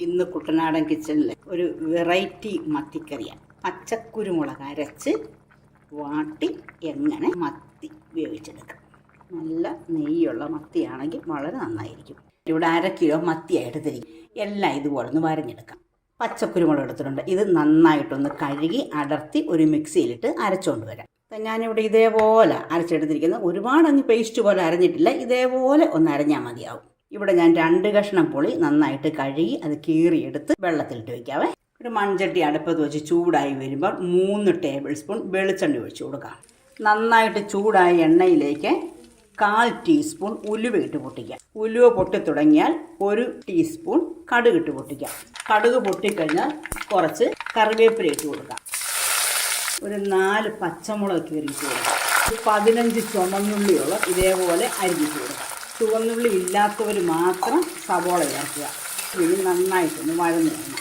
ഇന്ന് കുട്ടനാടൻ കിച്ചണിലെ ഒരു വെറൈറ്റി മത്തിക്കറിയാണ്. പച്ചക്കുരുമുളക് അരച്ച് വാട്ടി എങ്ങനെ മത്തി വേവിച്ചെടുക്കാം. നല്ല നെയ്യുള്ള മത്തിയാണെങ്കിൽ വളരെ നന്നായിരിക്കും. ഇവിടെ അര കിലോ മത്തിയായിട്ട് എടുത്തിരിക്കും എല്ലാം ഇതുപോലെ ഒന്ന് വരഞ്ഞെടുക്കാം. പച്ചക്കുരുമുളക് എടുത്തിട്ടുണ്ട്. ഇത് നന്നായിട്ടൊന്ന് കഴുകി അടർത്തി ഒരു മിക്സിയിലിട്ട് അരച്ചുകൊണ്ട് വരാം. ഞാനിവിടെ ഇതേപോലെ അരച്ചെടുത്തിരിക്കുന്നത് ഒരുപാട് അങ്ങ് പേസ്റ്റ് പോലെ അരഞ്ഞിട്ടില്ല. ഇതേപോലെ ഒന്ന് അരഞ്ഞാൽ മതിയാവും. ഇവിടെ ഞാൻ രണ്ട് കഷ്ണം പുളി നന്നായിട്ട് കഴുകി അത് കീറിയെടുത്ത് വെള്ളത്തിലിട്ട് വെക്കാവേ. ഒരു മൺചട്ടി അടുപ്പത്ത് വെച്ച് ചൂടായി വരുമ്പോൾ മൂന്ന് ടേബിൾ സ്പൂൺ വെളിച്ചെണ്ണ ഒഴിച്ചു കൊടുക്കാം. നന്നായിട്ട് ചൂടായ എണ്ണയിലേക്ക് കാൽ ടീസ്പൂൺ ഉലുവ ഇട്ട് പൊട്ടിക്കാം. ഉലുവ പൊട്ടി തുടങ്ങിയാൽ ഒരു ടീസ്പൂൺ കടുക് ഇട്ട് പൊട്ടിക്കാം. കടുക് പൊട്ടിക്കഴിഞ്ഞാൽ കുറച്ച് കറിവേപ്പില ഇട്ട് കൊടുക്കാം. ഒരു നാല് പച്ചമുളക് കീറിയിട്ട് കൊടുക്കാം. പതിനഞ്ച് ചുമന്നുള്ളിയോളം ഇതേപോലെ അരിഞ്ഞിട്ട് കൊടുക്കാം. ചുവന്നുള്ളി ഇല്ലാത്തവർ മാത്രം സവോള ചേർക്കുക. ഇനി നന്നായിട്ടൊന്ന് വഴന്നു വരണം.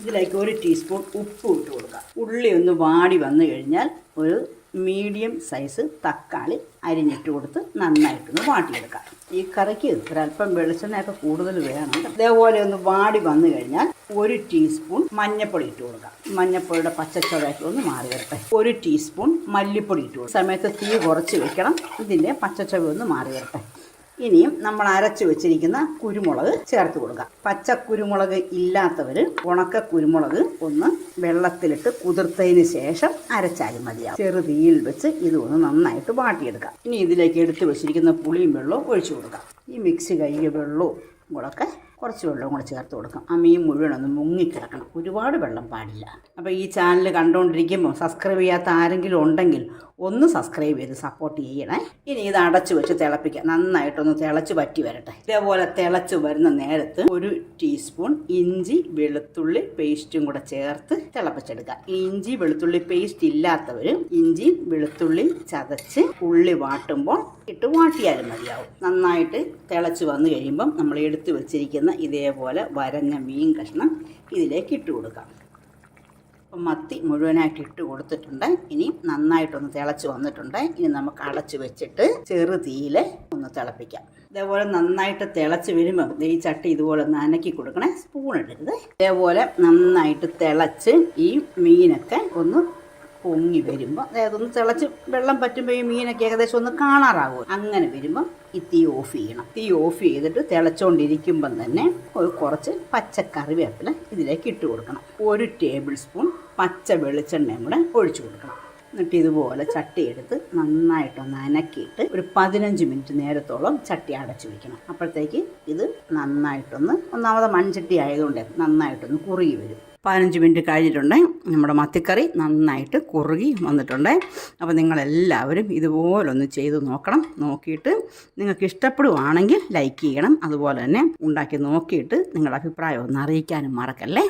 ഇതിലേക്ക് ഒരു ടീസ്പൂൺ ഉപ്പ് ഇട്ട് കൊടുക്കുക. ഉള്ളി ഒന്ന് വാടി വന്നു കഴിഞ്ഞാൽ ഒരു മീഡിയം സൈസ് തക്കാളി അരിഞ്ഞിട്ട് കൊടുത്ത് നന്നായിട്ടൊന്ന് വാട്ടിയെടുക്കാം ഈ കറിക്ക് ഒരല്പം വെളിച്ചെണ്ണയൊക്കെ കൂടുതൽ വേണം. അതേപോലെ ഒന്ന് വാടി വന്നു കഴിഞ്ഞാൽ ഒരു ടീസ്പൂൺ മഞ്ഞൾപ്പൊടി ഇട്ട് കൊടുക്കാം മഞ്ഞൾപ്പൊടിയുടെ പച്ചച്ചുവയൊക്കെ ഒന്ന് മാറി വരട്ടെ. ഒരു ടീസ്പൂൺ മല്ലിപ്പൊടി ഇട്ട് കൊടുക്കാം സമയത്ത് തീ കുറച്ച് വെക്കണം. ഇതിന്റെ പച്ചച്ചുവ ഒന്ന് മാറി വരട്ടെ. ഇനിയും നമ്മൾ അരച്ചു വെച്ചിരിക്കുന്ന കുരുമുളക് ചേർത്ത് കൊടുക്കാം. പച്ച കുരുമുളക് ഇല്ലാത്തവർ ഉണക്ക കുരുമുളക് ഒന്ന് വെള്ളത്തിലിട്ട് കുതിർത്തതിന് ശേഷം അരച്ചാലും മതിയാവും. ചെറുതീയിൽ വെച്ച് ഇത് ഒന്ന് നന്നായിട്ട് വാട്ടിയെടുക്കാം. ഇനി ഇതിലേക്ക് എടുത്ത് വെച്ചിരിക്കുന്ന പുളിയും വെള്ളവും ഒഴിച്ചു കൊടുക്കാം. ഈ മിക്സ് കഴുകിയ വെള്ളവും കൂടൊക്കെ കുറച്ച് വെള്ളം കൂടെ ചേർത്ത് കൊടുക്കാം. ആ മീൻ മുഴുവൻ ഒന്ന് മുങ്ങിക്കിടക്കണം. ഒരുപാട് വെള്ളം പാടില്ല. അപ്പോൾ ഈ ചാനൽ കണ്ടുകൊണ്ടിരിക്കുമ്പോൾ സബ്സ്ക്രൈബ് ചെയ്യാത്ത ആരെങ്കിലും ഉണ്ടെങ്കിൽ ഒന്ന് സബ്സ്ക്രൈബ് ചെയ്ത് സപ്പോർട്ട് ചെയ്യണേ. ഇനി ഇത് അടച്ചു വെച്ച് തിളപ്പിക്കാം. നന്നായിട്ടൊന്ന് തിളച്ച് പറ്റി വരട്ടെ. ഇതേപോലെ തിളച്ച് വരുന്ന നേരത്ത് ഒരു ടീസ്പൂൺ ഇഞ്ചി വെളുത്തുള്ളി പേസ്റ്റും കൂടെ ചേർത്ത് തിളപ്പിച്ചെടുക്കാം. ഇഞ്ചി വെളുത്തുള്ളി പേസ്റ്റ് ഇല്ലാത്തവർ ഇഞ്ചി വെളുത്തുള്ളി ചതച്ച് ഉള്ളി വാട്ടുമ്പോൾ ഇട്ട് വാട്ടിയാലും മതിയാവും. നന്നായിട്ട് തിളച്ച് വന്നു കഴിയുമ്പം നമ്മൾ എടുത്തു വെച്ചിരിക്കുന്ന ഇതേപോലെ വരഞ്ഞ മീൻ കഷ്ണം ഇതിലേക്ക് ഇട്ട് കൊടുക്കാം. അപ്പം മത്തി മുഴുവനായിട്ട് ഇട്ട് കൊടുത്തിട്ടുണ്ട്. ഇനി നന്നായിട്ടൊന്ന് തിളച്ച് വന്നിട്ടുണ്ട്. ഇനി നമുക്ക് അടച്ച് വെച്ചിട്ട് ചെറു തീയിൽ ഒന്ന് തിളപ്പിക്കാം. ഇതേപോലെ നന്നായിട്ട് തിളച്ച് വരുമ്പോൾ ഈ ചട്ടി ഇതുപോലെ നനക്കി കൊടുക്കണേ. സ്പൂൺ ഇടരുത്. ഇതേപോലെ നന്നായിട്ട് തിളച്ച് ഈ മീനൊക്കെ ഒന്ന് പൊങ്ങി വരുമ്പോൾ അതായത് ഒന്ന് തിളച്ച് വെള്ളം പറ്റുമ്പോൾ ഈ മീനൊക്കെ ഏകദേശം ഒന്ന് കാണാറാകും അങ്ങനെ വരുമ്പോൾ ഈ തീ ഓഫ് ചെയ്യണം. തീ ഓഫ് ചെയ്തിട്ട് തിളച്ചുകൊണ്ടിരിക്കുമ്പം തന്നെ കുറച്ച് പച്ചക്കറിവേപ്പില ഇതിലേക്ക് ഇട്ട് കൊടുക്കണം. ഒരു ടേബിൾ സ്പൂൺ പച്ച വെളിച്ചെണ്ണയും കൂടെ ഒഴിച്ചു കൊടുക്കണം. എന്നിട്ട് ഇതുപോലെ ചട്ടി എടുത്ത് നന്നായിട്ടൊന്ന് അനക്കിയിട്ട് ഒരു പതിനഞ്ച് മിനിറ്റ് നേരത്തോളം ചട്ടി അടച്ചു വെക്കണം. അപ്പോഴത്തേക്ക് ഇത് നന്നായിട്ടൊന്ന് ഒന്നാമത് മൺചട്ടി ആയതുകൊണ്ട് നന്നായിട്ടൊന്ന് കുറുകി വരും. പതിനഞ്ച് മിനിറ്റ് കഴിഞ്ഞിട്ടുണ്ട്. നമ്മുടെ മത്തിക്കറി നന്നായിട്ട് കുറുകി വന്നിട്ടുണ്ട്. അപ്പോൾ നിങ്ങളെല്ലാവരും ഇതുപോലൊന്ന് ചെയ്ത് നോക്കണം. നോക്കിയിട്ട് നിങ്ങൾക്ക് ഇഷ്ടപ്പെടുവാണെങ്കിൽ ലൈക്ക് ചെയ്യണം. അതുപോലെ തന്നെ ഉണ്ടാക്കി നോക്കിയിട്ട് നിങ്ങളുടെ അഭിപ്രായം ഒന്ന് അറിയിക്കാനും മറക്കല്ലേ?